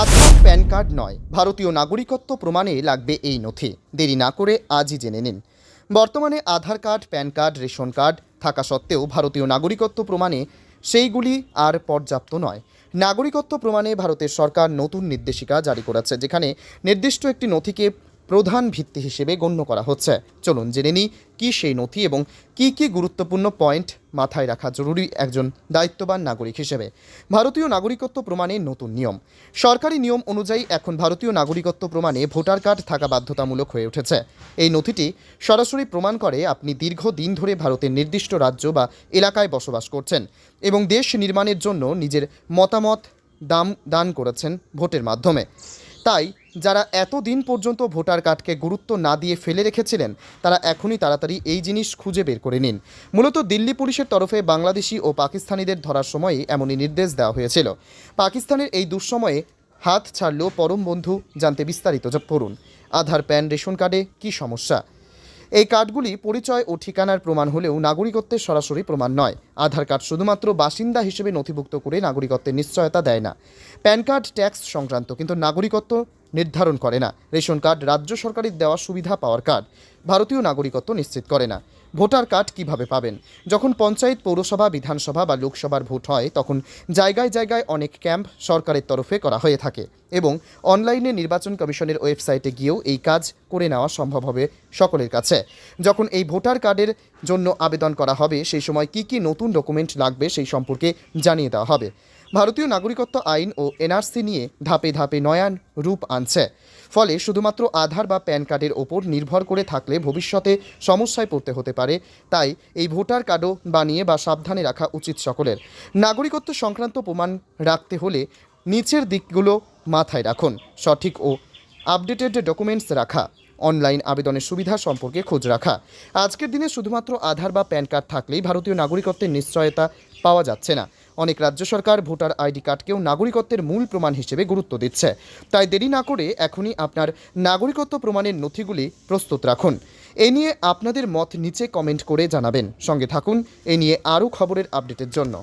আধার, pan card নয়। ভারতীয় নাগরিকত্ব প্রমাণে লাগবে এই নথি। দেরি না করে আজই জেনে নিন। বর্তমানে Aadhaar card, PAN card, ration card থাকা সত্ত্বেও ভারতীয় নাগরিকত্ব প্রমাণে সেইগুলি আর পর্যাপ্ত নয়। নাগরিকত্ব প্রমাণে ভারতের সরকার নতুন নির্দেশিকা জারি করেছে, যেখানে নির্দিষ্ট একটি নথিকে প্রধান ভিত্তি হিসেবে গণ্য করা হচ্ছে। চলুন জেনে নিই কী সেই নথি এবং কী কী গুরুত্বপূর্ণ পয়েন্ট মাথায় রাখা জরুরি একজন দায়িত্ববান নাগরিক হিসেবে। ভারতীয় নাগরিকত্ব প্রমাণে নতুন নিয়ম। সরকারি নিয়ম অনুযায়ী এখন ভারতীয় নাগরিকত্ব প্রমাণে ভোটার কার্ড থাকা বাধ্যতামূলক হয়ে উঠেছে। এই নথিটি সরাসরি প্রমাণ করে আপনি দীর্ঘদিন ধরে ভারতের নির্দিষ্ট রাজ্য বা এলাকায় বসবাস করছেন এবং দেশ নির্মাণের জন্য নিজের মতামত দাম, দান করেছেন ভোটের মাধ্যমে। তাই যারা এতদিন পর্যন্ত ভোটার কার্ডকে গুরুত্ব না দিয়ে ফেলে রেখেছিলেন, তারা এখনই তাড়াতাড়ি এই জিনিস খুঁজে বের করে নিন। মূলত দিল্লি পুলিশের তরফে বাংলাদেশি ও পাকিস্তানিদের ধরার সময়ই এমনই নির্দেশ দেওয়া হয়েছিল। পাকিস্তানের এই দুঃসময়ে হাত ছাড়লেও পরম বন্ধু জানতে বিস্তারিত পড়ুন। আধার, প্যান, রেশন কার্ডে কী সমস্যা? এই কার্ডগুলি পরিচয় ও ঠিকানার প্রমাণ হলেও নাগরিকত্বের সরাসরি প্রমাণ নয়। আধার কার্ড শুধুমাত্র বাসিন্দা হিসেবে নথিভুক্ত করে নাগরিকত্বের নিশ্চয়তা দেয় না। প্যান কার্ড ট্যাক্স সংক্রান্ত, কিন্তু নাগরিকত্ব নির্ধারণ করে না। রেশন কার্ড রাজ্য সরকারের দেওয়া সুবিধা পাওয়ার কার্ড। ভারতীয় নাগরিকত্ব নিশ্চিত করে না। ভোটার কার্ড কীভাবে পাবেন? যখন পঞ্চায়েত, পৌরসভা, বিধানসভা বা লোকসভার ভোট হয়, তখন জায়গায় জায়গায় অনেক ক্যাম্প সরকারের তরফে করা হয়ে থাকে এবং অনলাইনে নির্বাচন কমিশনের ওয়েবসাইটে গিয়েও এই কাজ করে নেওয়া সম্ভব হবে সকলের কাছে। যখন এই ভোটার কার্ডের জন্য আবেদন করা হবে, সেই সময় কি কি নতুন ডকুমেন্ট লাগবে সেই সম্পর্কে জানিয়ে দেওয়া হবে। ভারতীয় নাগরিকত্ব আইন ও এনআরসি নিয়ে ধাপে ধাপে নয়ান রূপ আনছে। ফলে শুধুমাত্র আধার বা প্যান কার্ডের ওপর নির্ভর করে থাকলে ভবিষ্যতে সমস্যায় পড়তে হতে পারে। তাই এই ভোটার কার্ডও বানিয়ে বা সাবধানে রাখা উচিত সকলের। নাগরিকত্ব সংক্রান্ত প্রমাণ রাখতে হলে নিচের দিকগুলো মাথায় রাখুন। সঠিক ও আপডেটেড ডকুমেন্টস রাখা, অনলাইন আবেদনের সুবিধা সম্পর্কে খোঁজ রাখা। আজকের দিনে শুধুমাত্র আধার বা প্যান কার্ড থাকলেই ভারতীয় নাগরিকত্বের নিশ্চয়তা পাওয়া যাচ্ছে না। অনেক রাজ্য সরকার ভোটার আইডি কার্ডকেও নাগরিকত্বের মূল প্রমাণ হিসেবে গুরুত্ব দিচ্ছে। তাই দেরি না করে এখনই আপনার নাগরিকত্ব প্রমাণের নথিগুলি প্রস্তুত রাখুন। এ নিয়ে আপনাদের মত নিচে কমেন্ট করে জানাবেন। সঙ্গে থাকুন, এ নিয়ে আরও খবরের আপডেটের জন্য।